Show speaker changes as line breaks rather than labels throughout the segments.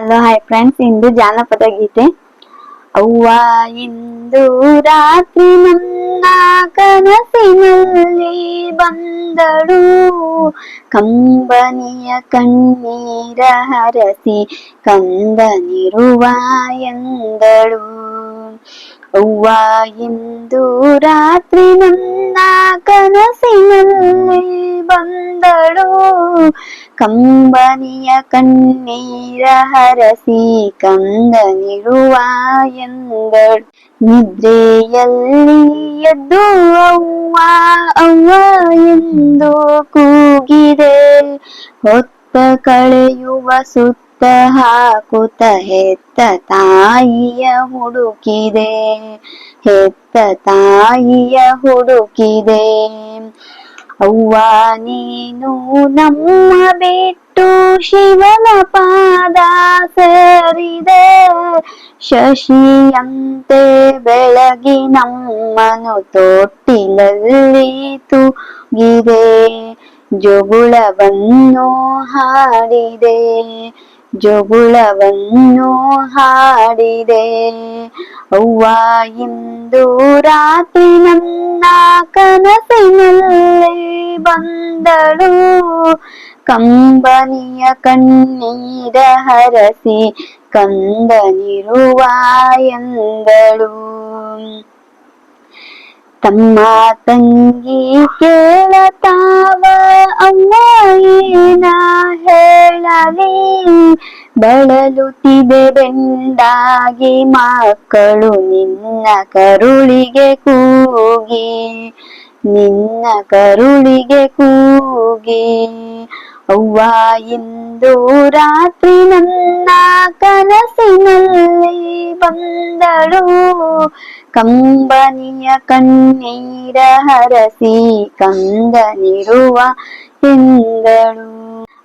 Hello hi friends ಇಂದು ಜಾನಪದ ಗೀತೆ. ಅವ್ವ ಇಂದು ರಾತ್ರಿ ನನ್ನ ಕನಸಿನಲ್ಲಿ ಬಂದಳು. ಕಂಬನಿಯ ಕಣ್ಣೀರ ಹರಸಿ ಕಂದನಿರುವ ಎಂದಳು. ಅವ್ವ ಇಂದು ರಾತ್ರಿ ನನ್ನ ಕನಸಿನಲ್ಲಿ ಬಂದಳು ಕಂಬನಿಯ ಕಣ್ಣೀರ ಹರಸಿ ಕಂದನಿರುವ ಎಂದಳು. ನಿದ್ರೆಯಲ್ಲಿ ಎದ್ದು ಅವ್ವ ಅವ್ವ ಎಂದು ಕೂಗಿದೆ. ಹೊತ್ತ ಕಳೆಯುವ ಸುತ್ತ ಹಾಕುತ್ತ ಹೆತ್ತ ತಾಯಿಯ ಹುಡುಕಿದೆ. ಹೆತ್ತ ತಾಯಿಯ ಹುಡುಕಿದೆ. ಅವ್ವ, ನೀನು ನಮ್ಮ ಬಿಟ್ಟು ಶಿವನ ಪಾದ ಸೇರಿದೆ. ಶಶಿಯಂತೆ ಬೆಳಗಿ ನಮ್ಮನು ತೊಟ್ಟಿಲಲ್ಲಿ ತೂಗಿದೆ. ಜೊಗುಳವನ್ನು ಹಾಡಿದೆ ಜೊಗುಳವನ್ನು ಹಾಡಿದೆ. ಅವ್ವ, ಇಂದು ರಾತ್ರಿ ನನ್ನ ಕನಸಿನಲ್ಲಿ ಬಂದಳು ಕಂಬನಿಯ ಕಣ್ಣೀರ ಹರಸಿ ಕಂದನಿರುವ ಎಂದಳು. ತಮ್ಮ ತಂಗಿ ಕೇಳತಾವ, ಅಮ್ಮ ಏನ ಹೇಳಲಿ? ಬಳಲುತ್ತಿದೆ ಬೆಂಡಾಗಿ ಮಕ್ಕಳು ನಿನ್ನ ಕರುಳಿಗೆ ಕೂಗಿ. ನಿನ್ನ ಕರುಳಿಗೆ ಕೂಗಿ, ಅವ್ವ, ಇಂದು ರಾತ್ರಿ ನನ್ನ ಕನಸಿನಲ್ಲಿ ಬಂದಳು. ಕಂಬನಿಯ ಕಣ್ಣೀರ ಹರಸಿ ಕಂದನಿರುವ ಎಂದಳು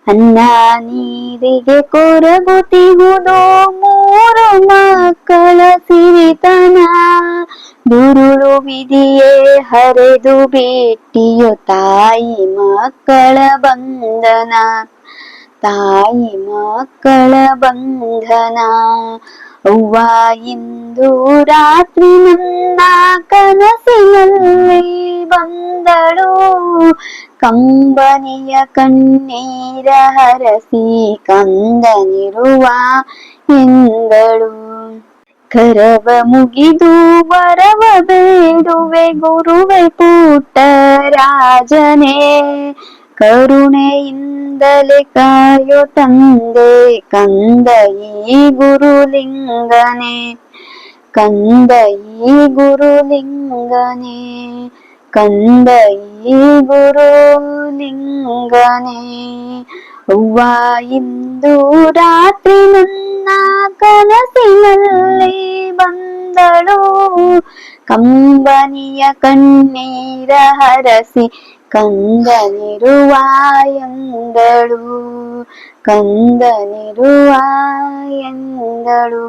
ಅನ್ನ ನೀರಿಗೆ ಕೊರಗುತ್ತಿಹುದು ಮೂರು ಮಕ್ಕಳ ಸಿರಿತನ. ದುರುಳು ವಿಧಿಯೇ ಹರಿದು ಬಿಟ್ಟಿಯು ತಾಯಿ ಮಕ್ಕಳ ಬಂಧನ. ತಾಯಿ ಮಕ್ಕಳ ಬಂಧನ. ಅವ್ವ, ಇಂದು ರಾತ್ರಿ ನನ್ನ ಕನಸಿನಲ್ಲಿ ಬಂದಳು. ಕಂಬನಿಯ ಕಣ್ಣೀರ ಹರಸಿ ಕಂದನಿರುವ ಎಂದಳು ಕರವ ಮುಗಿದು ವರವ ಬೇಡುವೆ ಗುರುವೆ ಪುಟ್ಟ ರಾಜನೇ. ಕರುಣೆಯಿಂದಲೇ ಕಾಯೋ ತಂದೆ ಕಂದ ಈ ಗುರುಲಿಂಗನೇ. ಕಂದ ಈ ಗುರುಲಿಂಗನೇ. ಕಂದ ಈ ಗುರುಲಿಂಗನೇ ಅವ್ವ ಇಂದು ರಾತ್ರಿ ನನ್ನ ಕನಸಿನಲ್ಲಿ ಬಂದಳು ಕಂಬನಿಯ ಕಣ್ಣೀರ ಹರಸಿ ಕಂದನಿರುವ ಎಂದಳು ಕಂದನಿರುವ ಎಂದಳು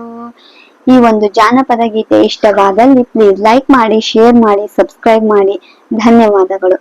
ಈ ಒಂದು ಜಾನಪದ ಗೀತೆ ಇಷ್ಟವಾದಲ್ಲಿ ಪ್ಲೀಸ್ ಲೈಕ್ ಮಾಡಿ ಶೇರ್ ಮಾಡಿ ಸಬ್ಸ್ಕ್ರೈಬ್ ಮಾಡಿ. ಧನ್ಯವಾದಗಳು.